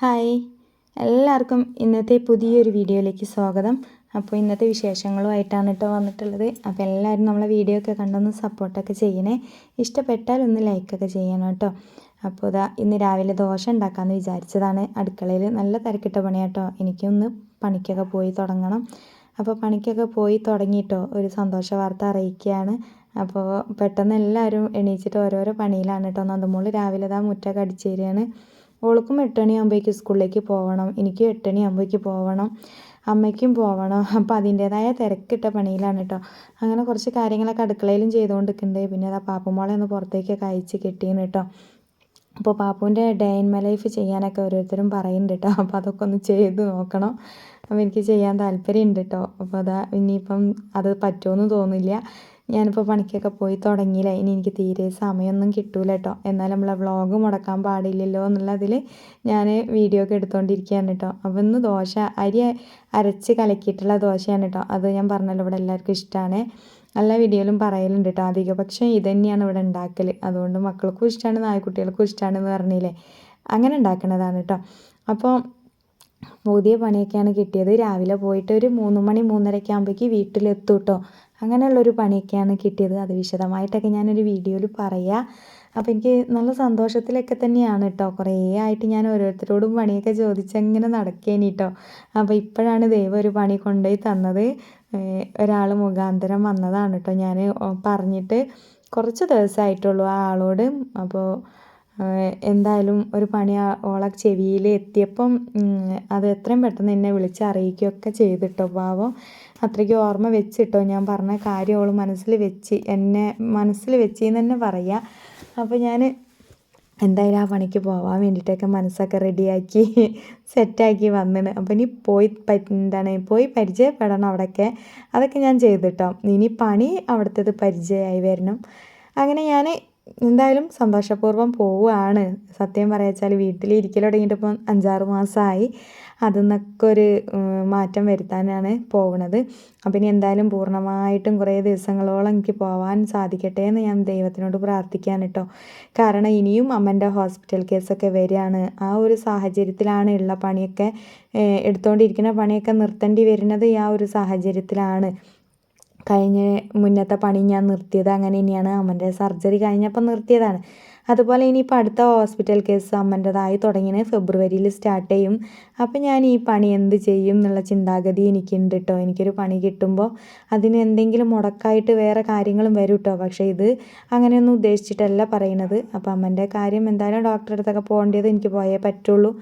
Hi. എല്ലാവർക്കും ഇന്നത്തെ പുതിയൊരു വീഡിയോയിലേക്ക് സ്വാഗതം. അപ്പോൾ ഇന്നത്തെ വിശേഷങ്ങളുമായിട്ടാണ് കേട്ടോ വന്നിട്ടുള്ളത്. അപ്പോൾ എല്ലാവരും നമ്മളെ വീഡിയോ ഒക്കെ കണ്ടൊന്ന് സപ്പോർട്ടൊക്കെ ചെയ്യണേ. ഇഷ്ടപ്പെട്ടാൽ ഒന്ന് ലൈക്കൊക്കെ ചെയ്യണം കേട്ടോ. അപ്പോൾ ഇതാ ഇന്ന് രാവിലെ ദോശ ഉണ്ടാക്കാമെന്ന് വിചാരിച്ചതാണ്. അടുക്കളയിൽ നല്ല തിരക്കിട്ട പണിയാട്ടോ എനിക്കൊന്ന് പണിക്കൊക്കെ പോയി തുടങ്ങണം. അപ്പോൾ പണിക്കൊക്കെ പോയി തുടങ്ങിയിട്ടോ ഒരു സന്തോഷ വാർത്ത അറിയിക്കുകയാണ്. അപ്പോൾ പെട്ടെന്ന് എല്ലാവരും എണീച്ചിട്ട് ഓരോരോ പണിയിലാണ് കേട്ടോ നന്ദമോൾ രാവിലെ ഇതാ മുറ്റൊക്കെ അടിച്ചു തരികയാണ്. ഓൾക്കും എട്ടണിയാകുമ്പോഴേക്കും സ്കൂളിലേക്ക് പോകണം എനിക്കും എട്ടണിയാകുമ്പോഴേക്ക് പോകണം അമ്മയ്ക്കും പോകണം അപ്പം അതിന്റേതായ തിരക്കിട്ട പണിയിലാണ് കേട്ടോ അങ്ങനെ കുറച്ച് കാര്യങ്ങളൊക്കെ അടുക്കളയിലും ചെയ്തുകൊണ്ടിരിക്കുന്നുണ്ട്. പിന്നെ അതാ പാപ്പമോളെ ഒന്ന് പുറത്തേക്കൊക്കെ അയച്ച് കിട്ടിയെന്ന് കേട്ടോ അപ്പോൾ പാപ്പുവിന്റെ ഡേ ഇൻ മൈ ലൈഫ് ചെയ്യാനൊക്കെ ഓരോരുത്തരും പറയുന്നുണ്ട് കേട്ടോ അപ്പോൾ അതൊക്കെ ഒന്ന് ചെയ്ത് നോക്കണം. അപ്പോൾ എനിക്ക് ചെയ്യാൻ താല്പര്യമുണ്ട് കേട്ടോ അപ്പോൾ അതാ ഇനിയിപ്പം അത് പറ്റുമെന്ന് തോന്നില്ല ഞാനിപ്പോൾ പണിക്കൊക്കെ പോയി തുടങ്ങിയില്ല. ഇനി എനിക്ക് തീരെ സമയമൊന്നും കിട്ടൂല കേട്ടോ എന്നാൽ നമ്മളെ വ്ളോഗ് മുടക്കാൻ പാടില്ലല്ലോ എന്നുള്ളതിൽ ഞാൻ വീഡിയോ ഒക്കെ എടുത്തുകൊണ്ടിരിക്കുകയാണ് കേട്ടോ അപ്പോൾ ഇന്ന് ദോശ അരി അരച്ച് കലക്കിയിട്ടുള്ള ദോശയാണ് കേട്ടോ അത് ഞാൻ പറഞ്ഞല്ലോ ഇവിടെ എല്ലാവർക്കും ഇഷ്ടമാണ് എല്ലാ വീഡിയോയിലും പറയലുണ്ട് കേട്ടോ അധിക പക്ഷേ ഇത് തന്നെയാണ് ഇവിടെ ഉണ്ടാക്കൽ അതുകൊണ്ട് മക്കൾക്കും ഇഷ്ടമാണ് നായ്ക്കുട്ടികൾക്കും ഇഷ്ടമാണെന്ന് പറഞ്ഞില്ലേ. അങ്ങനെ ഉണ്ടാക്കുന്നതാണ് കേട്ടോ അപ്പോൾ പുതിയ പണിയൊക്കെയാണ് കിട്ടിയത്. രാവിലെ പോയിട്ട് ഒരു മൂന്ന് മണി മൂന്നരയ്ക്ക് ആകുമ്പോഴേക്ക് വീട്ടിലെത്തും കേട്ടോ അങ്ങനെയുള്ളൊരു പണിയൊക്കെയാണ് കിട്ടിയത്. അത് വിശദമായിട്ടൊക്കെ ഞാനൊരു വീഡിയോയിൽ പറയാം. അപ്പോൾ എനിക്ക് നല്ല സന്തോഷത്തിലൊക്കെ തന്നെയാണ് കേട്ടോ കുറേ ആയിട്ട് ഞാൻ ഓരോരുത്തരോടും പണിയൊക്കെ ചോദിച്ചങ്ങനെ നടക്കേനി കേട്ടോ അപ്പോൾ ഇപ്പോഴാണ് ദൈവം ഒരു പണി കൊണ്ടുപോയി തന്നത്. ഒരാൾ മുഖാന്തരം വന്നതാണ് കേട്ടോ ഞാൻ പറഞ്ഞിട്ട് കുറച്ച് ദിവസമായിട്ടുള്ളൂ ആ ആളോട്. അപ്പോൾ എന്തായാലും ഒരു പണി ഓളെ ചെവിയിൽ എത്തിയപ്പം അത് എത്രയും പെട്ടെന്ന് എന്നെ വിളിച്ച് അറിയിക്കുകയൊക്കെ ചെയ്തിട്ടോ പാവം. അത്രയ്ക്ക് ഓർമ്മ വെച്ചിട്ടോ? ഞാൻ പറഞ്ഞ കാര്യം അവൾ മനസ്സിൽ വെച്ച് എന്നെ മനസ്സിൽ വെച്ചെന്ന് തന്നെ പറയാം. അപ്പോൾ ഞാൻ എന്തായാലും ആ പണിക്ക് പോകാൻ വേണ്ടിയിട്ടൊക്കെ മനസ്സൊക്കെ റെഡിയാക്കി സെറ്റാക്കി വന്നിന്. അപ്പോൾ ഇനി പോയി എന്താണ് പോയി പരിചയപ്പെടണം അവിടെയൊക്കെ അതൊക്കെ ഞാൻ ചെയ്തിട്ടോ. ഇനി പണി അവിടുത്തേത് പരിചയമായി വരണം. അങ്ങനെ ഞാൻ എന്തായാലും സന്തോഷപൂർവം പോവുകയാണ്. സത്യം പറയാച്ചാൽ വീട്ടിലിരിക്കൽ തുടങ്ങിയിട്ട് ഇപ്പം അഞ്ചാറ് മാസമായി അതിൽ നിന്നൊക്കെ ഒരു മാറ്റം വരുത്താനാണ് പോകുന്നത് അപ്പം ഇനി എന്തായാലും പൂർണമായിട്ടും കുറേ ദിവസങ്ങളോളം എനിക്ക് പോകാൻ സാധിക്കട്ടെ എന്ന് ഞാൻ ദൈവത്തിനോട് പ്രാർത്ഥിക്കാൻ കേട്ടോ കാരണം ഇനിയും അമ്മന്റെ ഹോസ്പിറ്റൽ കേസൊക്കെ വരികയാണ്. ആ ഒരു സാഹചര്യത്തിലാണ് ഉള്ള പണിയൊക്കെ എടുത്തുകൊണ്ടിരിക്കുന്ന പണിയൊക്കെ നിർത്തേണ്ടി വരുന്നത് ഈ ആ ഒരു സാഹചര്യത്തിലാണ്. കഴിഞ്ഞ മുന്നത്തെ പണി ഞാൻ നിർത്തിയത് അങ്ങനെ തന്നെയാണ് അമ്മന്റെ സർജറി കഴിഞ്ഞപ്പോൾ നിർത്തിയതാണ്. അതുപോലെ ഇനിയിപ്പോൾ അടുത്ത ഹോസ്പിറ്റൽ കേസ് അമ്മന്റെതായി തുടങ്ങിയത് ഫെബ്രുവരിയിൽ സ്റ്റാർട്ട് ചെയ്യും. അപ്പോൾ ഞാൻ ഈ പണി എന്ത് ചെയ്യും എന്നുള്ള ചിന്താഗതി എനിക്കുണ്ട് കേട്ടോ എനിക്കൊരു പണി കിട്ടുമ്പോൾ അതിന് എന്തെങ്കിലും മുടക്കായിട്ട് വേറെ കാര്യങ്ങളും വരും കേട്ടോ പക്ഷേ ഇത് അങ്ങനെയൊന്നും ഉദ്ദേശിച്ചിട്ടല്ല പറയുന്നത്. അപ്പോൾ അമ്മന്റെ കാര്യം എന്തായാലും ഡോക്ടറെ അടുത്തൊക്കെ പോകേണ്ടത് എനിക്ക് പോയേ പറ്റുള്ളൂ.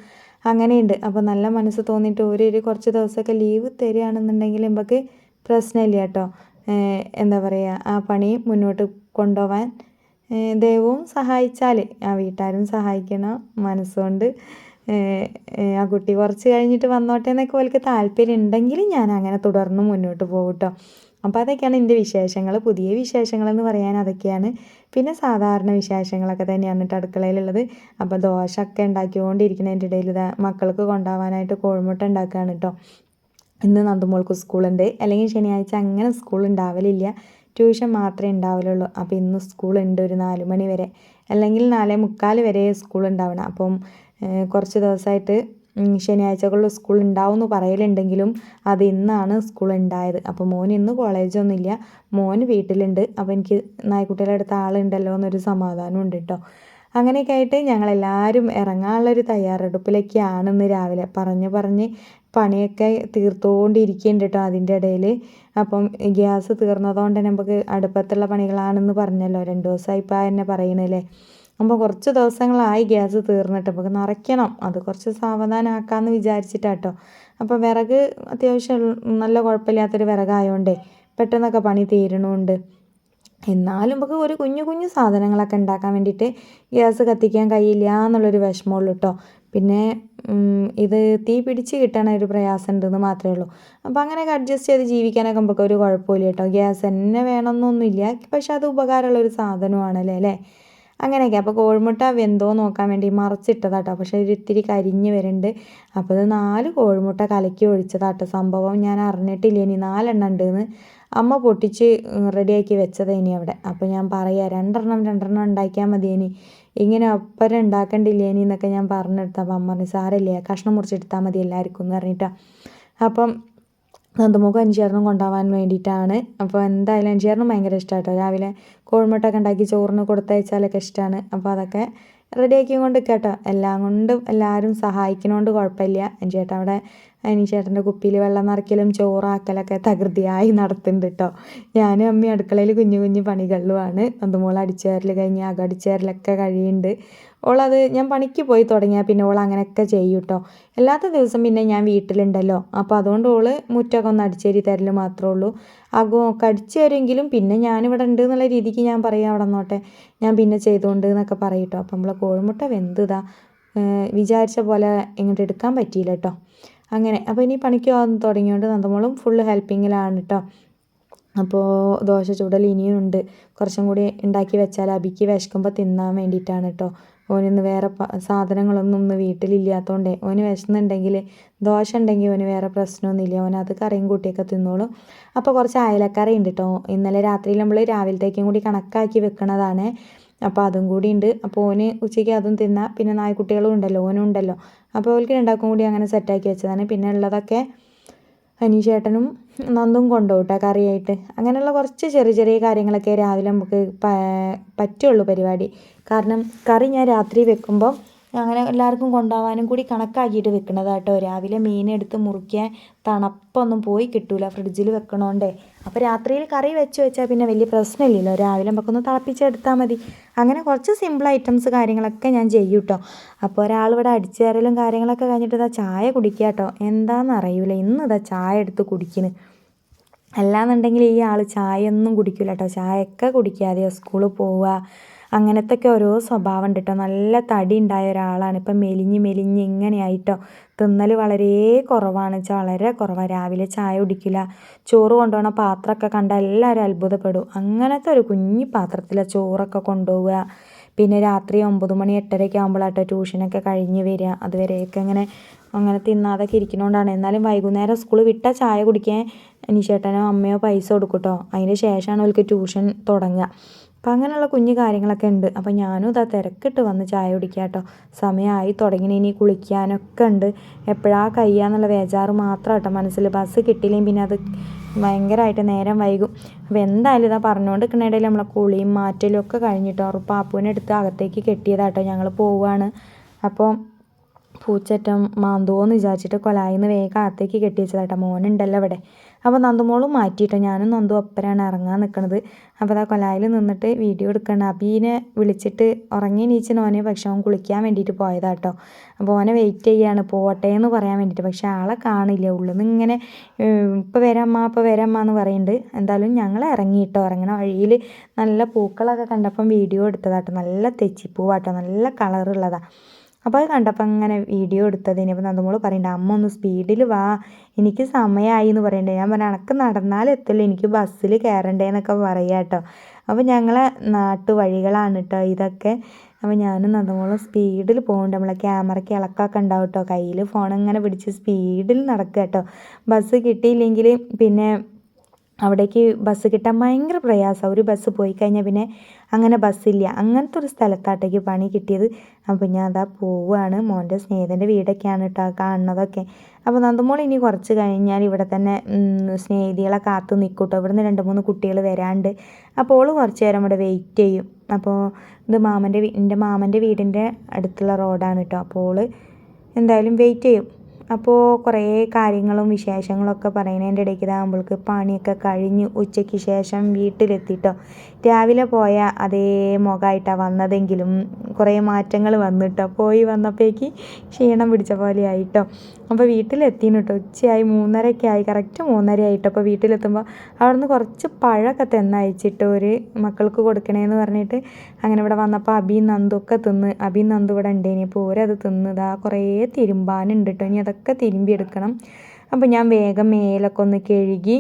അങ്ങനെയുണ്ട്. അപ്പോൾ നല്ല മനസ്സ് തോന്നിയിട്ട് ഒരു കുറച്ച് ദിവസമൊക്കെ ലീവ് തരികയാണെന്നുണ്ടെങ്കിൽ നമുക്ക് പ്രശ്നമില്ല കേട്ടോ എന്താ പറയുക ആ പണി മുന്നോട്ട് കൊണ്ടുപോകാൻ ദൈവവും സഹായിച്ചാൽ ആ വീട്ടുകാരും സഹായിക്കണം മനസ്സുകൊണ്ട്. ആ കുട്ടി കുറച്ച് കഴിഞ്ഞിട്ട് വന്നോട്ടെ എന്നൊക്കെ ഓൾക്ക് താല്പര്യം ഉണ്ടെങ്കിൽ ഞാൻ അങ്ങനെ തുടർന്ന് മുന്നോട്ട് പോകും അപ്പോൾ അതൊക്കെയാണ് എന്റെ വിശേഷങ്ങൾ. പുതിയ വിശേഷങ്ങളെന്ന് പറയാൻ അതൊക്കെയാണ്. പിന്നെ സാധാരണ വിശേഷങ്ങളൊക്കെ തന്നെയാണ് കേട്ടോ അടുക്കളയിലുള്ളത്. അപ്പോൾ ദോശ ഒക്കെ ഉണ്ടാക്കിക്കൊണ്ടിരിക്കുന്നതിന്റെ ഇടയിൽ മക്കൾക്ക് കൊണ്ടുപോകാനായിട്ട് കോഴിമുട്ട ഉണ്ടാക്കുകയാണ് കേട്ടോ ഇന്ന് നന്ദുമോൾക്ക് സ്കൂളുണ്ട്. അല്ലെങ്കിൽ ശനിയാഴ്ച അങ്ങനെ സ്കൂൾ ഉണ്ടാവലില്ല. ട്യൂഷൻ മാത്രമേ ഉണ്ടാവലുള്ളൂ. അപ്പോൾ ഇന്ന് സ്കൂളുണ്ട് ഒരു നാല് മണി വരെ. അല്ലെങ്കിൽ നാലേ മുക്കാൽ വരെ സ്കൂൾ ഉണ്ടാവണം. അപ്പം കുറച്ച് ദിവസമായിട്ട് ശനിയാഴ്ചകളിൽ സ്കൂൾ ഉണ്ടാവും എന്ന് പറയലുണ്ടെങ്കിലും അത് ഇന്നാണ് സ്കൂൾ ഉണ്ടായത്. അപ്പോൾ മോൻ ഇന്ന് കോളേജൊന്നുമില്ല മോൻ വീട്ടിലുണ്ട്. അപ്പോൾ എനിക്ക് നായ്ക്കുട്ടികളുടെ അടുത്ത് ആളുണ്ടല്ലോ എന്നൊരു സമാധാനം ഉണ്ട് കേട്ടോ. അങ്ങനെയൊക്കെ ആയിട്ട് ഞങ്ങളെല്ലാവരും ഇറങ്ങാനുള്ളൊരു തയ്യാറെടുപ്പിലൊക്കെയാണ് ഇന്ന് രാവിലെ പറഞ്ഞ് പറഞ്ഞ് പണിയൊക്കെ തീർത്തുകൊണ്ടിരിക്കുന്നുണ്ട് കേട്ടോ അതിന്റെ ഇടയിൽ. അപ്പം ഗ്യാസ് തീർന്നതുകൊണ്ട് നമുക്ക് അടുപ്പത്തുള്ള പണികളാണെന്ന് പറഞ്ഞല്ലോ. രണ്ട് ദിവസമായി ഇപ്പം എന്നെ പറയണല്ലേ. അപ്പോൾ കുറച്ച് ദിവസങ്ങളായി ഗ്യാസ് തീർന്നിട്ട്. നമുക്ക് നിറയ്ക്കണം. അത് കുറച്ച് സാവധാനമാക്കാമെന്ന് വിചാരിച്ചിട്ടാട്ടോ. അപ്പോൾ വിറക് അത്യാവശ്യം നല്ല കുഴപ്പമില്ലാത്തൊരു വിറകായതുകൊണ്ടേ പെട്ടെന്നൊക്കെ പണി തീരണമുണ്ട് എന്നാലും നമുക്ക് ഒരു കുഞ്ഞു കുഞ്ഞു സാധനങ്ങളൊക്കെ ഉണ്ടാക്കാൻ വേണ്ടിയിട്ട് ഗ്യാസ് കത്തിക്കാൻ കഴിയില്ല എന്നുള്ളൊരു വിഷമമുള്ളൂ കേട്ടോ പിന്നെ ഇത് തീ പിടിച്ച് കിട്ടണ ഒരു പ്രയാസം ഉണ്ടെന്ന് മാത്രമേ ഉള്ളൂ. അപ്പോൾ അങ്ങനെയൊക്കെ അഡ്ജസ്റ്റ് ചെയ്ത് ജീവിക്കാനൊക്കെ നമുക്ക് ഒരു കുഴപ്പമില്ല കേട്ടോ. ഗ്യാസ് തന്നെ വേണമെന്നൊന്നുമില്ല. പക്ഷെ അത് ഉപകാരമുള്ള ഒരു സാധനമാണ് അല്ലേ? അല്ലേ അങ്ങനെയൊക്കെ. അപ്പോൾ കോഴിമുട്ട വെന്തോ നോക്കാൻ വേണ്ടി മറച്ചിട്ടതാട്ടോ പക്ഷേ ഒരു ഇത്തിരി കരിഞ്ഞ് വരുന്നുണ്ട് അപ്പോൾ ഇത് നാല് കോഴിമുട്ട കലക്കി ഒഴിച്ചതാട്ടോ സംഭവം ഞാൻ അറിഞ്ഞിട്ടില്ല. ഇനി നാലെണ്ണം ഉണ്ടെന്ന്. അമ്മ പൊട്ടിച്ച് റെഡിയാക്കി വെച്ചത് ഇനി അവിടെ. അപ്പോൾ ഞാൻ പറയാം രണ്ടെണ്ണം രണ്ടെണ്ണം ഉണ്ടാക്കിയാൽ മതി ഇനി. ഇങ്ങനെ ഒപ്പരം ഉണ്ടാക്കണ്ടില്ലേനി എന്നൊക്കെ ഞാൻ പറഞ്ഞെടുത്ത. അപ്പം അമ്മ പറഞ്ഞു സാരമില്ല കഷ്ണം മുറിച്ചെടുത്താൽ മതി എല്ലാവർക്കും എന്ന് പറഞ്ഞിട്ടാണ് അപ്പം നന്ദമുഖം അഞ്ചേറിനും കൊണ്ടുപോകാൻ വേണ്ടിയിട്ടാണ്. അപ്പോൾ എന്തായാലും അഞ്ചേറിനും ഭയങ്കര ഇഷ്ടമാട്ടോ രാവിലെ കോഴിമുട്ടൊക്കെ ഉണ്ടാക്കി ചോറിന് കൊടുത്തയച്ചാലൊക്കെ ഇഷ്ടമാണ് അപ്പോൾ അതൊക്കെ റെഡിയാക്കിയും കൊണ്ട് കേട്ടോ എല്ലാം കൊണ്ടും എല്ലാവരും സഹായിക്കണോണ്ട് കുഴപ്പമില്ല. ചേട്ടൻ അവിടെ ചേട്ടന്റെ കുപ്പിയിൽ വെള്ളം നിറയ്ക്കലും ചോറാക്കലൊക്കെ തകൃതിയായി നടത്തുന്നുണ്ട് കേട്ടോ ഞാനും അമ്മയും അടുക്കളയിൽ കുഞ്ഞു കുഞ്ഞു പണികളിലുമാണ് നന്ദമോൾ അടിച്ചേരൽ കഴിഞ്ഞ് അകടിച്ചേരലൊക്കെ കഴിയുന്നുണ്ട്. ഓളത് ഞാൻ പണിക്ക് പോയി തുടങ്ങിയാൽ പിന്നെ ഓൾ അങ്ങനെയൊക്കെ ചെയ്യും കേട്ടോ അല്ലാത്ത ദിവസം പിന്നെ ഞാൻ വീട്ടിലുണ്ടല്ലോ. അപ്പോൾ അതുകൊണ്ട് ഓൾ മുറ്റമൊക്കെ ഒന്ന് അടിച്ചേരി തരൽ മാത്രമേ ഉള്ളൂ. അകമൊക്കെ അടിച്ചു തരുമെങ്കിലും പിന്നെ ഞാനിവിടെ ഉണ്ട് എന്നുള്ള രീതിക്ക് ഞാൻ പറയാം അവിടെ നോട്ടെ ഞാൻ പിന്നെ ചെയ്തുകൊണ്ട് എന്നൊക്കെ പറയും കേട്ടോ അപ്പം നമ്മളെ കോഴിമുട്ട വെന്തതാ വിചാരിച്ച പോലെ ഇങ്ങോട്ട് എടുക്കാൻ പറ്റിയില്ല കേട്ടോ അങ്ങനെ. അപ്പോൾ ഇനി പണിക്ക് പോകാൻ തുടങ്ങിയോണ്ട് നന്ദമോളും ഫുള്ള് ഹെൽപ്പിങ്ങിലാണ് കേട്ടോ അപ്പോൾ ദോശ ചൂടൽ ഇനിയും ഉണ്ട്. കുറച്ചും കൂടി ഉണ്ടാക്കി വെച്ചാൽ അബിക്ക് വിശക്കുമ്പോൾ തിന്നാൻ വേണ്ടിയിട്ടാണ് കേട്ടോ ഓനിന്ന് വേറെ സാധനങ്ങളൊന്നും ഒന്ന് വീട്ടിലില്ലാത്തതുകൊണ്ട് ഓന് വിശന്നുണ്ടെങ്കിൽ ദോശ ഉണ്ടെങ്കിൽ ഓന് വേറെ പ്രശ്നമൊന്നുമില്ല. ഓൻ അത് കറിയും കൂട്ടിയൊക്കെ തിന്നോളും. അപ്പോൾ കുറച്ച് അയലക്കറി ഉണ്ട് കേട്ടോ ഇന്നലെ രാത്രിയിൽ നമ്മൾ രാവിലത്തേക്കും കൂടി കണക്കാക്കി വെക്കണതാണ്. അപ്പോൾ അതും കൂടി ഉണ്ട്. അപ്പോൾ ഓന് ഉച്ചയ്ക്ക് അതും തിന്നാം പിന്നെ നായ്ക്കുട്ടികളും ഉണ്ടല്ലോ ഓനും ഉണ്ടല്ലോ. അപ്പോൾ ഓൽക്ക് രണ്ടാക്കും കൂടി അങ്ങനെ സെറ്റാക്കി വെച്ചതാണ്. പിന്നെ ഉള്ളതൊക്കെ അനീഷേട്ടനും നന്ദും കൊണ്ടുപോട്ടെ കറിയായിട്ട്. അങ്ങനെയുള്ള കുറച്ച് ചെറിയ ചെറിയ കാര്യങ്ങളൊക്കെ രാവിലെ നമുക്ക് പറ്റുള്ളൂ പരിപാടി. കാരണം കറി ഞാൻ രാത്രി വെക്കുമ്പോൾ അങ്ങനെ എല്ലാവർക്കും കൊണ്ടുപോകാനും കൂടി കണക്കാക്കിയിട്ട് വെക്കണതാട്ടോ. രാവിലെ മീനെടുത്ത് മുറിക്കാൻ തണുപ്പൊന്നും പോയി കിട്ടൂല. ഫ്രിഡ്ജിൽ വെക്കണോണ്ടേ. അപ്പോൾ രാത്രിയിൽ കറി വെച്ച് വെച്ചാൽ പിന്നെ വലിയ പ്രശ്നമില്ലല്ലോ. രാവിലെ നമുക്കൊന്ന് തിളപ്പിച്ചെടുത്താൽ മതി. അങ്ങനെ കുറച്ച് സിമ്പിൾ ഐറ്റംസ് കാര്യങ്ങളൊക്കെ ഞാൻ ചെയ്യും കേട്ടോ അപ്പോൾ ഒരാൾ ഇവിടെ അടിച്ചേരലും കാര്യങ്ങളൊക്കെ കഴിഞ്ഞിട്ട് ഇതാ ചായ കുടിക്കുക കേട്ടോ എന്താണെന്ന് അറിയില്ല ഇന്ന് ഇതാ ചായ എടുത്ത് കുടിക്കുന്നു അല്ലാന്നുണ്ടെങ്കിൽ ഈ ആൾ ചായ ഒന്നും കുടിക്കില്ല കേട്ടോ ചായയൊക്കെ കുടിക്കാതെയോ സ്കൂളിൽ പോവുക അങ്ങനത്തെയൊക്കെ ഓരോ സ്വഭാവം ഉണ്ട് കേട്ടോ നല്ല തടി ഉണ്ടായ ഒരാളാണ്. ഇപ്പം മെലിഞ്ഞ് മെലിഞ്ഞ് ഇങ്ങനെയായിട്ടോ. തിന്നൽ വളരെ കുറവാണ്. വെച്ചാൽ വളരെ കുറവാണ് രാവിലെ ചായ കുടിക്കില്ല. ചോറ് കൊണ്ടുപോകണ പാത്രമൊക്കെ കണ്ടാൽ എല്ലാവരും അത്ഭുതപ്പെടും. അങ്ങനത്തെ ഒരു കുഞ്ഞു പാത്രത്തിലാണ് ചോറൊക്കെ കൊണ്ടുപോവുക. പിന്നെ രാത്രി ഒമ്പത് മണി എട്ടരയൊക്കെ ആകുമ്പോഴാട്ടോ ട്യൂഷനൊക്കെ കഴിഞ്ഞ് വരിക. അതുവരെയൊക്കെ ഇങ്ങനെ അങ്ങനെ തിന്നാതൊക്കെ ഇരിക്കുന്നതുകൊണ്ടാണ് എന്നാലും വൈകുന്നേരം സ്കൂൾ വിട്ട ചായ കുടിക്കാൻ അനീഷേട്ടനോ അമ്മയോ പൈസ കൊടുക്കട്ടോ. കേട്ടോ അതിന് ശേഷമാണ് അവൾക്ക് ട്യൂഷൻ തുടങ്ങുക. അപ്പം അങ്ങനെയുള്ള കുഞ്ഞു കാര്യങ്ങളൊക്കെ ഉണ്ട്. അപ്പം ഞാനും ഇതാ തിരക്കിട്ട് വന്ന് ചായ കുടിക്കുക കേട്ടോ സമയമായി തുടങ്ങി ഇനി കുളിക്കാനൊക്കെ ഉണ്ട്. എപ്പോഴാ കഴിയാന്നുള്ള വേജാറ് മാത്രം കേട്ടോ മനസ്സിൽ ബസ് കിട്ടിയില്ലെങ്കിൽ പിന്നെ അത് ഭയങ്കരമായിട്ട് നേരം വൈകും. അപ്പോൾ എന്തായാലും ഇതാ പറഞ്ഞുകൊണ്ട് നിൽക്കുന്നിടയിൽ നമ്മളെ കുളിയും മാറ്റലും ഒക്കെ കഴിഞ്ഞിട്ടോ. ഉറപ്പ് പാപ്പുവിനെ എടുത്ത് അകത്തേക്ക് കെട്ടിയതാട്ടോ ഞങ്ങൾ പോവുകയാണ് അപ്പോൾ പൂച്ചറ്റം മാന്തോന്ന് വിചാരിച്ചിട്ട് കൊലായിന്ന് വേഗം അകത്തേക്ക് കെട്ടി വെച്ചതാട്ടോ. മോനുണ്ടല്ലോ ഇവിടെ. അപ്പോൾ നന്ദുമോളും മാറ്റിയിട്ടോ. ഞാനും നന്ദു ഒപ്പരാണ് ഇറങ്ങാൻ നിൽക്കുന്നത് അപ്പോൾ ആ കൊലായിൽ നിന്നിട്ട് വീഡിയോ എടുക്കണം അബീനെ വിളിച്ചിട്ട് ഉറങ്ങി നീച്ചിന് ഓനെ പക്ഷെ അവൻ കുളിക്കാൻ വേണ്ടിയിട്ട് പോയതാട്ടോ അപ്പോൾ ഓനെ വെയിറ്റ് ചെയ്യാണ്. പോട്ടെ എന്ന് പറയാൻ വേണ്ടിയിട്ട്. പക്ഷെ ആളെ കാണില്ല. ഉള്ളിൽ നിന്ന് ഇങ്ങനെ ഇപ്പോൾ വരാമ്മ ഇപ്പോൾ വരാമ്മ എന്ന് പറയുന്നുണ്ട് എന്തായാലും ഞങ്ങൾ ഇറങ്ങിയിട്ടോ. ഇറങ്ങണ വഴിയിൽ നല്ല പൂക്കളൊക്കെ കണ്ടപ്പം വീഡിയോ എടുത്തതാട്ടോ നല്ല തെച്ചിപ്പൂവാട്ടോ നല്ല കളറുള്ളതാണ് അപ്പോൾ അത് കണ്ടപ്പോൾ അങ്ങനെ വീഡിയോ എടുത്തതിന് അപ്പോൾ നന്ദമോൾ പറയണ്ട അമ്മ ഒന്ന് സ്പീഡിൽ വാ എനിക്ക് സമയമായി എന്ന് പറയണ്ടേ. ഞാൻ പറഞ്ഞ അനക്ക് നടന്നാൽ എത്തില്ല എനിക്ക് ബസ്സിൽ കയറണ്ടേ എന്നൊക്കെ പറയാം കേട്ടോ. അപ്പോൾ ഞങ്ങളെ നാട്ടുവഴികളാണ് കേട്ടോ ഇതൊക്കെ. അപ്പോൾ ഞാനും നന്ദമോളും സ്പീഡിൽ പോകുന്നുണ്ട് നമ്മളെ ക്യാമറയ്ക്ക് ഇളക്കൊക്കെ ഉണ്ടാവും കേട്ടോ. കയ്യിൽ ഫോൺ ഇങ്ങനെ പിടിച്ച് സ്പീഡിൽ നടക്കുക കേട്ടോ. ബസ് കിട്ടിയില്ലെങ്കിൽ പിന്നെ അവിടേക്ക് ബസ് കിട്ടാൻ ഭയങ്കര പ്രയാസമാണ് ഒരു ബസ് പോയി കഴിഞ്ഞാൽ പിന്നെ അങ്ങനെ ബസ്സില്ല. അങ്ങനത്തെ ഒരു സ്ഥലത്താട്ടേക്ക് പണി കിട്ടിയത്. അപ്പോൾ ഞാൻ അതാ പോവുകയാണ് മോന്റെ സ്നേഹിതന്റെ വീടൊക്കെയാണ് കേട്ടോ കാണുന്നതൊക്കെ. അപ്പോൾ നന്ദമോൾ ഇനി കുറച്ച് കഴിഞ്ഞാൽ ഇവിടെ തന്നെ സ്നേഹിതികളെ കാത്തു നിൽക്കും കേട്ടോ ഇവിടുന്ന് രണ്ട് മൂന്ന് കുട്ടികൾ വരാണ്ട്. അപ്പോൾ ഓൾ കുറച്ച് നേരം ഇവിടെ വെയിറ്റ് ചെയ്യും. അപ്പോൾ ഇത് മാമന്റെ എന്റെ മാമന്റെ വീടിന്റെ അടുത്തുള്ള റോഡാണ് കേട്ടോ. അപ്പോൾ ഓൾ എന്തായാലും വെയിറ്റ് ചെയ്യും. അപ്പോൾ കുറേ കാര്യങ്ങളും വിശേഷങ്ങളൊക്കെ പറയുന്നതിന്റെ ഇടയ്ക്ക് ഇതാകുമ്പോൾക്ക് പണിയൊക്കെ കഴിഞ്ഞ് ഉച്ചയ്ക്ക് ശേഷം വീട്ടിലെത്തിയിട്ടോ രാവിലെ പോയ അതേ മുഖമായിട്ടാണ് വന്നതെങ്കിലും കുറേ മാറ്റങ്ങൾ വന്നിട്ടോ? പോയി വന്നപ്പോഴേക്ക് ക്ഷീണം പിടിച്ച പോലെ ആയിട്ടോ? അപ്പോൾ വീട്ടിലെത്തിന് കേട്ടോ ഉച്ചയായി മൂന്നരയൊക്കെ ആയി. കറക്റ്റ് മൂന്നര ആയിട്ടോ. അപ്പോൾ വീട്ടിലെത്തുമ്പോൾ അവിടുന്ന് കുറച്ച് പഴമൊക്കെ തെന്നയച്ചിട്ട് ഒരു മക്കൾക്ക് കൊടുക്കണേന്ന് പറഞ്ഞിട്ട് അങ്ങനെ ഇവിടെ വന്നപ്പോൾ അബി നന്ദൊക്കെ തിന്ന്. അബി നന്ദു ഇവിടെ ഉണ്ടേനി. അപ്പോൾ ഓരത് തിന്നതാ കുറേ തിരുമ്പാനുണ്ട് കേട്ടോ ഇനി അതൊക്കെ തിരുമ്പിയെടുക്കണം. അപ്പോൾ ഞാൻ വേഗം മേലൊക്കെ ഒന്ന് കഴുകി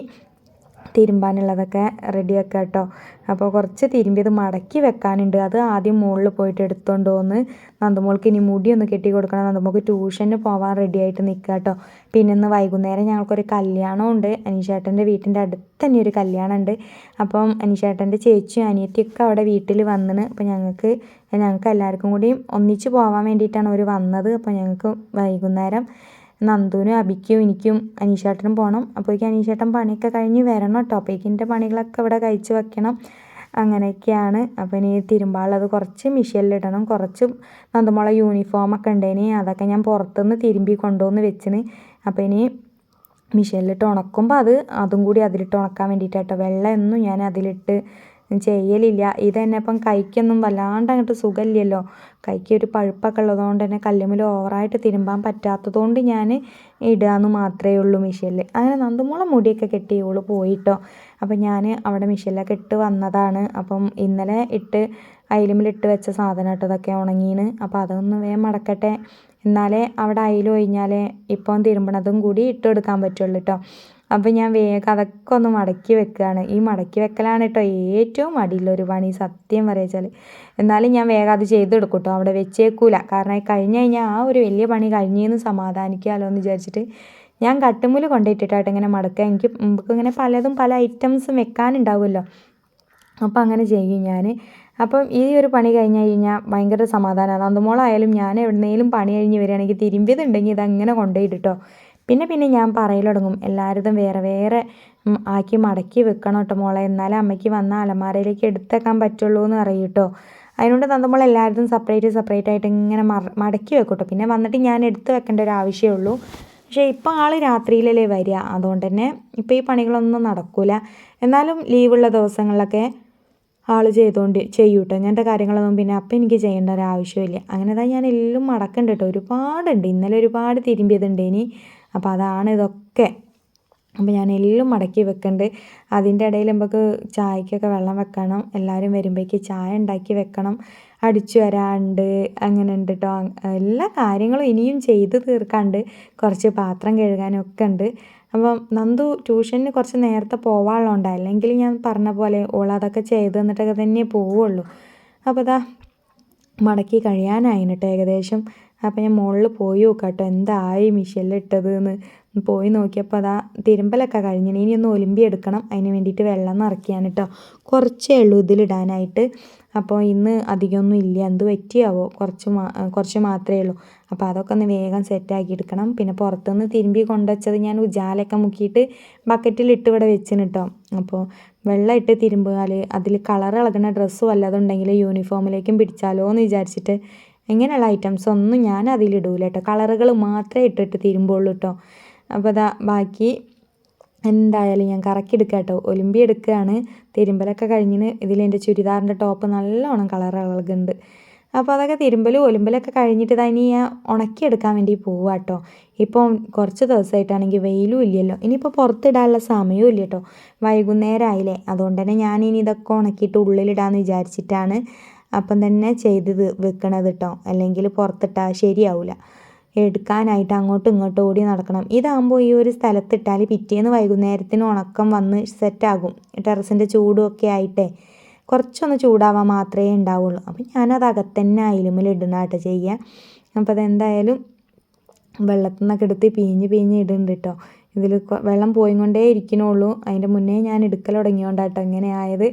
തിരുമ്പാനുള്ളതൊക്കെ റെഡിയാക്കുക കേട്ടോ അപ്പോൾ കുറച്ച് തിരുമ്പിയത് മടക്കി വെക്കാനുണ്ട്. അത് ആദ്യം മുകളിൽ പോയിട്ട് എടുത്തുകൊണ്ട് വന്ന് നന്ദമോൾക്ക് ഇനി മുടി ഒന്ന് കെട്ടി കൊടുക്കണം. നന്ദമോൾക്ക് ട്യൂഷന് പോകാൻ റെഡി ആയിട്ട് നിൽക്കുക കേട്ടോ പിന്നെ ഇന്ന് വൈകുന്നേരം ഞങ്ങൾക്കൊരു കല്യാണം ഉണ്ട് അനീഷേട്ടന്റെ വീട്ടിന്റെ അടുത്ത് തന്നെ ഒരു കല്യാണം ഉണ്ട് അപ്പം അനീഷേട്ടന്റെ ചേച്ചിയും അനിയത്തിയൊക്കെ അവിടെ വീട്ടിൽ വന്നിന് അപ്പം ഞങ്ങൾക്ക് ഞങ്ങൾക്ക് എല്ലാവർക്കും കൂടി ഒന്നിച്ച് പോകാൻ വേണ്ടിയിട്ടാണ് അവർ വന്നത്. അപ്പോൾ ഞങ്ങൾക്ക് വൈകുന്നേരം നന്ദുവിനും അബിക്കും എനിക്കും അനീഷേട്ടനും പോകണം അപ്പോഴേക്കും അനീഷേട്ടൻ പണിയൊക്കെ കഴിഞ്ഞ് വരണം കേട്ടോ. അപ്പോഴേക്കും എന്റെ പണികളൊക്കെ ഇവിടെ കഴിച്ച് വെക്കണം. അങ്ങനെയൊക്കെയാണ്. അപ്പോൾ ഇനി തിരുമ്പാളത് കുറച്ച് മിഷീനിലിടണം കുറച്ച് നന്ദമുള യൂണിഫോമൊക്കെ ഉണ്ടേനി. അതൊക്കെ ഞാൻ പുറത്തുനിന്ന് തിരുമ്പി കൊണ്ടുവന്ന് വെച്ചിന്. അപ്പോൾ ഇനി മിഷീനിലിട്ട് ഉണക്കുമ്പോൾ അത് അതും കൂടി അതിലിട്ട് ഉണക്കാൻ വേണ്ടിയിട്ടാട്ടോ. വെള്ളം എന്നും ഞാൻ അതിലിട്ട് ചെയ്യലില്ല ഇതെന്നെ തന്നെ ഇപ്പം കൈക്കൊന്നും വല്ലാണ്ട് അങ്ങോട്ട് സുഖമില്ലല്ലോ കൈക്ക് ഒരു പഴുപ്പൊക്കെ ഉള്ളതുകൊണ്ട് തന്നെ കല്ലുമ്മൽ ഓവറായിട്ട് തിരുമ്പാൻ പറ്റാത്തതുകൊണ്ട് ഞാൻ ഇടാന്ന് മാത്രമേ ഉള്ളൂ മിഷീനിൽ അങ്ങനെ നന്ദുമോളെ മുടിയൊക്കെ കെട്ടി ഓൾ പോയിട്ടോ. അപ്പം ഞാൻ അവിടെ മിഷീനിലൊക്കെ ഇട്ട് വന്നതാണ്. അപ്പം ഇന്നലെ ഇട്ട് അയിലുമ്മിലിട്ട് വെച്ച സാധനം കേട്ടോ ഇതൊക്കെ ഉണങ്ങീന്. അപ്പോൾ അതൊന്ന് വേഗം മടക്കട്ടെ. എന്നാലേ അവിടെ അയിൽ ഒഴിഞ്ഞാലേ ഇപ്പം തിരുമ്പണതും കൂടി ഇട്ട് കൊടുക്കാൻ പറ്റുള്ളൂ കേട്ടോ അപ്പം ഞാൻ വേഗം അതൊക്കെ ഒന്ന് മടക്കി വെക്കുകയാണ് ഈ മടക്കി വെക്കലാണ് കേട്ടോ ഏറ്റവും മടിയുള്ളൊരു പണി സത്യം പറയാച്ചാൽ എന്നാലും ഞാൻ വേഗം അത് ചെയ്തെടുക്കും കേട്ടോ. അവിടെ വെച്ചേക്കൂല. കാരണം കഴിഞ്ഞ് കഴിഞ്ഞാൽ ആ ഒരു വലിയ പണി കഴിഞ്ഞെന്ന് സമാധാനിക്കാമല്ലോ എന്ന് വിചാരിച്ചിട്ട് ഞാൻ കട്ടുമുൽ കൊണ്ടിട്ടിട്ടായിട്ട് ഇങ്ങനെ മടക്കുക. എനിക്ക് നമുക്ക് ഇങ്ങനെ പലതും പല ഐറ്റംസും വെക്കാനുണ്ടാവുമല്ലോ. അപ്പോൾ അങ്ങനെ ചെയ്യും ഞാൻ അപ്പം ഈ ഒരു പണി കഴിഞ്ഞ് കഴിഞ്ഞാൽ ഭയങ്കര സമാധാനമാണ് നന്ദമോളായാലും ഞാൻ എവിടെന്നേലും പണി കഴിഞ്ഞ് വരികയാണെങ്കിൽ തിരുമ്പിയതുണ്ടെങ്കിൽ ഇതങ്ങനെ കൊണ്ടുപോയിട്ടോ പിന്നെ പിന്നെ ഞാൻ പറയൽ തുടങ്ങും. എല്ലാവരും വേറെ വേറെ ആക്കി മടക്കി വെക്കണം കേട്ടോ മോളെ. എന്നാലേ അമ്മയ്ക്ക് വന്ന അലമാരയിലേക്ക് എടുത്തേക്കാൻ പറ്റുള്ളൂ എന്ന് അറിയിട്ടോ കേട്ടോ തന്ന മോളെ എല്ലാവരും സെപ്പറേറ്റ് സെപ്പറേറ്റ് ആയിട്ട് ഇങ്ങനെ മടക്കി വെക്കും കേട്ടോ പിന്നെ വന്നിട്ട് ഞാൻ എടുത്ത് വെക്കേണ്ട ഒരു ആവശ്യമേ ഉള്ളൂ. പക്ഷേ ഇപ്പോൾ ആൾ രാത്രിയിലല്ലേ വരിക. അതുകൊണ്ട് തന്നെ ഇപ്പോൾ ഈ പണികളൊന്നും നടക്കില്ല എന്നാലും ലീവുള്ള ദിവസങ്ങളിലൊക്കെ ആൾ ചെയ്തുകൊണ്ട് ചെയ്യൂട്ടോ എന്റെ കാര്യങ്ങളൊന്നും പിന്നെ അപ്പം എനിക്ക് ചെയ്യേണ്ട ഒരു ആവശ്യമില്ല. അങ്ങനെ ഞാൻ എല്ലാം മടക്കണ്ട കേട്ടോ ഒരുപാടുണ്ട്. ഇന്നലെ ഒരുപാട് തിരുമ്പിയതുണ്ട് ഇനി. അപ്പോൾ അതാണ് ഇതൊക്കെ. അപ്പോൾ ഞാൻ എല്ലാം മടക്കി വെക്കുന്നുണ്ട് അതിന്റെ ഇടയിൽ നമുക്ക് ചായക്കൊക്കെ വെള്ളം വെക്കണം. എല്ലാവരും വരുമ്പോഴേക്ക് ചായ ഉണ്ടാക്കി വെക്കണം. അടിച്ചു വരാണ്ട് അങ്ങനെ ഉണ്ട് കേട്ടോ എല്ലാ കാര്യങ്ങളും ഇനിയും ചെയ്ത് തീർക്കാണ്ട് കുറച്ച് പാത്രം കഴുകാനും ഒക്കെ ഉണ്ട്. അപ്പം നന്ദു ട്യൂഷന് കുറച്ച് നേരത്തെ പോവാനുള്ളതുകൊണ്ട്. അല്ലെങ്കിൽ ഞാൻ പറഞ്ഞ പോലെ ഓൾ അതൊക്കെ ചെയ്ത് തന്നിട്ടൊക്കെ തന്നെ പോവുള്ളൂ. അപ്പോൾ അതാ മടക്കി കഴിയാനായിട്ട് ഏകദേശം. അപ്പോൾ ഞാൻ മുകളിൽ പോയി നോക്കാം കേട്ടോ എന്തായി ഇട്ടത് എന്ന് പോയി നോക്കിയപ്പോൾ അതാ തിരുമ്പലൊക്കെ കഴിഞ്ഞിന് ഇനി ഒന്ന് ഒലിമ്പി എടുക്കണം. അതിന് വേണ്ടിയിട്ട് വെള്ളം നിറയ്ക്കാൻ കേട്ടോ കുറച്ചേ ഉള്ളൂ ഇതിലിടാനായിട്ട്. അപ്പോൾ ഇന്ന് അധികമൊന്നും ഇല്ല. എന്ത് പറ്റിയാവോ? കുറച്ച് മാ കുറച്ച് മാത്രമേ ഉള്ളൂ. അപ്പോൾ അതൊക്കെ ഒന്ന് വേഗം സെറ്റാക്കി എടുക്കണം. പിന്നെ പുറത്തുനിന്ന് തിരുമ്പി കൊണ്ടുവച്ചത് ഞാൻ ഉജാലൊക്കെ മുക്കിയിട്ട് ബക്കറ്റിലിട്ട് ഇവിടെ വെച്ചിന് കേട്ടോ അപ്പോൾ വെള്ളം ഇട്ട് തിരുമ്പുകാൽ അതിൽ കളർ ഇളകുന്ന ഡ്രസ്സ് വല്ലതുണ്ടെങ്കിൽ യൂണിഫോമിലേക്കും പിടിച്ചാലോ എന്ന് വിചാരിച്ചിട്ട് ഇങ്ങനെയുള്ള ഐറ്റംസ് ഒന്നും ഞാൻ അതിലിടൂല കേട്ടോ കളറുകൾ മാത്രമേ ഇട്ടിട്ട് തിരുമ്പുള്ളൂ കേട്ടോ അപ്പോൾ അതാ ബാക്കി എന്തായാലും ഞാൻ കറക്കി എടുക്കുക കേട്ടോ ഒലിമ്പി എടുക്കുകയാണ് തിരുമ്പലൊക്കെ കഴിഞ്ഞിന് എന്റെ ചുരിദാറിന്റെ ടോപ്പ് നല്ലോണം കളർ ഇളകുന്നുണ്ട്. അപ്പോൾ അതൊക്കെ തിരുമ്പലും ഒലിമ്പലൊക്കെ കഴിഞ്ഞിട്ട് ഇനി ഞാൻ ഉണക്കിയെടുക്കാൻ വേണ്ടി പോവുക കേട്ടോ ഇപ്പം കുറച്ച് ദിവസമായിട്ടാണെങ്കിൽ വെയിലും ഇല്ലല്ലോ. ഇനിയിപ്പോൾ പുറത്തിടാനുള്ള സമയവും ഇല്ല കേട്ടോ വൈകുന്നേരം ആയില്ലേ അതുകൊണ്ട് തന്നെ ഞാൻ ഇനി ഇതൊക്കെ ഉണക്കിയിട്ട് ഉള്ളിലിടാമെന്ന് വിചാരിച്ചിട്ടാണ് അപ്പം തന്നെ ചെയ്ത് വെക്കണത് കേട്ടോ അല്ലെങ്കിൽ പുറത്തിട്ടാൽ ശരിയാവില്ല എടുക്കാനായിട്ട് അങ്ങോട്ടും ഇങ്ങോട്ടും ഓടി നടക്കണം. ഇതാകുമ്പോൾ ഈ ഒരു സ്ഥലത്തിട്ടാൽ പിറ്റേന്ന് വൈകുന്നേരത്തിന് ഉണക്കം വന്ന് സെറ്റാകും. ടെറസിന്റെ ചൂടും ഒക്കെ ആയിട്ടേ കുറച്ചൊന്ന് ചൂടാവാൻ മാത്രമേ ഉണ്ടാവുള്ളൂ. അപ്പം ഞാനത് അകത്തന്നെ ആയാലും ഇടണാട്ടോ ചെയ്യുക അപ്പോൾ അതെന്തായാലും വെള്ളത്തിൽ നിന്നൊക്കെ എടുത്ത് പിഞ്ഞ് പിഞ്ഞ് ഇടുന്നുണ്ട് കേട്ടോ ഇതിൽ വെള്ളം പോയിക്കൊണ്ടേ ഇരിക്കണുള്ളൂ. അതിന്റെ മുന്നേ ഞാൻ എടുക്കൽ തുടങ്ങിയോണ്ടാട്ടോ ഇങ്ങനെ ആയത്.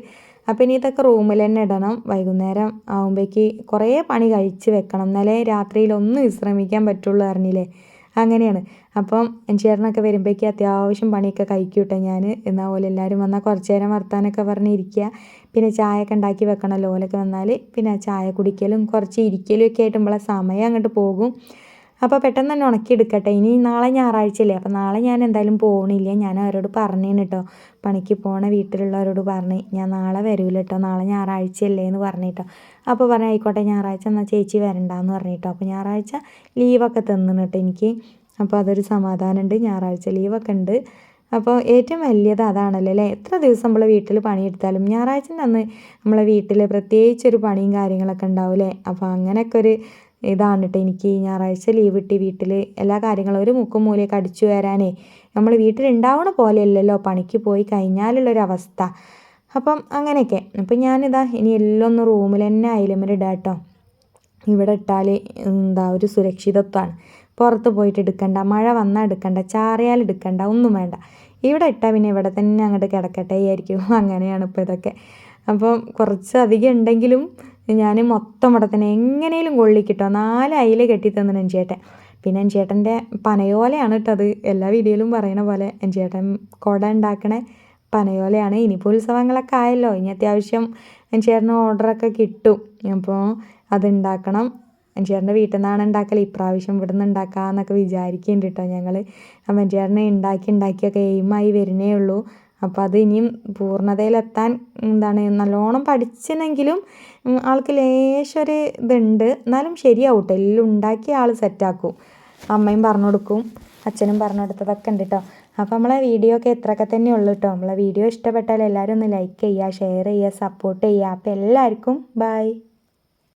അപ്പോൾ ഇനി ഇതൊക്കെ റൂമിൽ തന്നെ ഇടണം. വൈകുന്നേരം ആകുമ്പോഴേക്ക് കുറേ പണി കഴിച്ച് വെക്കണം. എന്നാലേ രാത്രിയിൽ ഒന്ന് വിശ്രമിക്കാൻ പറ്റുള്ളൂ അറിഞ്ഞില്ലേ? അങ്ങനെയാണ്. അപ്പം ചേട്ടനൊക്കെ വരുമ്പോഴേക്ക് അത്യാവശ്യം പണിയൊക്കെ കഴിക്കൂട്ടെ ഞാൻ എന്നാൽ പോലെ എല്ലാവരും വന്നാൽ കുറച്ച് നേരം വർത്താനൊക്കെ പറഞ്ഞിരിക്കുക പിന്നെ ചായയൊക്കെ ഉണ്ടാക്കി വെക്കണമല്ലോ ഓലൊക്കെ വന്നാൽ പിന്നെ ചായ കുടിക്കലും കുറച്ച് ഇരിക്കലും ഒക്കെ ആയിട്ട് നമ്മളെ സമയം അങ്ങോട്ട് പോകും. അപ്പോൾ പെട്ടെന്ന് തന്നെ ഉണക്കിയെടുക്കട്ടെ. ഇനി നാളെ ഞായറാഴ്ചയല്ലേ? അപ്പോൾ നാളെ ഞാൻ എന്തായാലും പോകണില്ല ഞാൻ അവരോട് പറഞ്ഞേന് കേട്ടോ പണിക്ക് പോണ വീട്ടിലുള്ളവരോട് പറഞ്ഞ് ഞാൻ നാളെ വരൂല കേട്ടോ നാളെ ഞായറാഴ്ചയല്ലേ എന്ന് പറഞ്ഞിട്ടോ അപ്പോൾ പറഞ്ഞു ആയിക്കോട്ടെ ഞായറാഴ്ച എന്നാൽ ചേച്ചി വരണ്ടെന്ന് പറഞ്ഞിട്ടോ അപ്പോൾ ഞായറാഴ്ച ലീവൊക്കെ തന്നു കേട്ടോ എനിക്ക്. അപ്പോൾ അതൊരു സമാധാനമുണ്ട് ഞായറാഴ്ച ലീവൊക്കെ ഉണ്ട് അപ്പോൾ ഏറ്റവും വലിയത് അതാണല്ലോ അല്ലേ? എത്ര ദിവസം നമ്മൾ വീട്ടിൽ പണിയെടുത്താലും ഞായറാഴ്ച അന്ന് നമ്മളെ വീട്ടിൽ പ്രത്യേകിച്ച് ഒരു പണിയും കാര്യങ്ങളൊക്കെ ഉണ്ടാവും അല്ലേ അപ്പോൾ അങ്ങനെയൊക്കെ ഒരു ഇതാണ് കേട്ടോ എനിക്ക് ഈ ഞായറാഴ്ച ലീവ് കിട്ടി വീട്ടിൽ എല്ലാ കാര്യങ്ങളും ഒരു മുക്കും മൂലയൊക്കെ അടിച്ചു വരാനേ. നമ്മൾ വീട്ടിലുണ്ടാവണ പോലെയല്ലല്ലോ പണിക്ക് പോയി കഴിഞ്ഞാലുള്ളൊരവസ്ഥ. അപ്പം അങ്ങനെയൊക്കെ. അപ്പം ഞാനിതാ ഇനി എല്ലാം ഒന്ന് റൂമിൽ തന്നെ അയലമര ഇടാം കേട്ടോ ഇവിടെ ഇട്ടാൽ എന്താ ഒരു സുരക്ഷിതത്വമാണ് പുറത്ത് പോയിട്ട് എടുക്കണ്ട മഴ വന്നാൽ എടുക്കണ്ട ചാറിയാൽ എടുക്കണ്ട ഒന്നും വേണ്ട. ഇവിടെ ഇട്ടാൽ പിന്നെ ഇവിടെ തന്നെ അങ്ങോട്ട് കിടക്കട്ടെ ആയിരിക്കും അങ്ങനെയാണ് ഇപ്പോൾ ഇതൊക്കെ. അപ്പം കുറച്ച് അധികം ഉണ്ടെങ്കിലും ഞാൻ മൊത്തം ഇവിടെ എങ്ങനെയും കൊള്ളിക്കിട്ടോ നാല് അയില കെട്ടി തന്നെ എൻചേട്ടൻ. പിന്നെ എൻചേട്ടന്റെ പനയോലയാണ് കേട്ടോ അത്. എല്ലാ വീഡിയോയിലും പറയണ പോലെ എൻചേട്ടൻ കുട ഉണ്ടാക്കണ പനയോലയാണ്. ഇനിയിപ്പോൾ ഉത്സവങ്ങളൊക്കെ ആയല്ലോ. ഇനി അത്യാവശ്യം എൻചേട്ടന് ഓർഡറൊക്കെ കിട്ടും. അപ്പോൾ അതുണ്ടാക്കണം എൻചേട്ടന്റെ വീട്ടിൽ നിന്നാണ് ഉണ്ടാക്കൽ ഇപ്രാവശ്യം ഇവിടെ നിന്ന് ഉണ്ടാക്കാമെന്നൊക്കെ വിചാരിക്കുന്നുണ്ട് കേട്ടോ ഞങ്ങൾ അപ്പം എൻചേട്ടനെ ഉണ്ടാക്കി ഉണ്ടാക്കിയൊക്കെ എയിമായി വരുന്നേ ഉള്ളൂ. അപ്പോൾ അത് ഇനിയും പൂർണതയിലെത്താൻ എന്താണ് നല്ലോണം പഠിച്ചിനെങ്കിലും ആൾക്ക് ലേശൊരു ഇതുണ്ട്. എന്നാലും ശരിയാവും എല്ലാം ഉണ്ടാക്കിയ ആൾ സെറ്റാക്കും. അമ്മയും പറഞ്ഞു കൊടുക്കും. അച്ഛനും പറഞ്ഞു കൊടുത്തതൊക്കെ ഉണ്ട് കേട്ടോ അപ്പോൾ നമ്മളെ വീഡിയോ ഒക്കെ ഇത്രയൊക്കെ തന്നെ ഉള്ളൂ കേട്ടോ നമ്മളെ വീഡിയോ ഇഷ്ടപ്പെട്ടാൽ എല്ലാവരും ഒന്ന് ലൈക്ക് ചെയ്യുക ഷെയർ ചെയ്യുക സപ്പോർട്ട് ചെയ്യുക. അപ്പോൾ എല്ലാവർക്കും ബൈ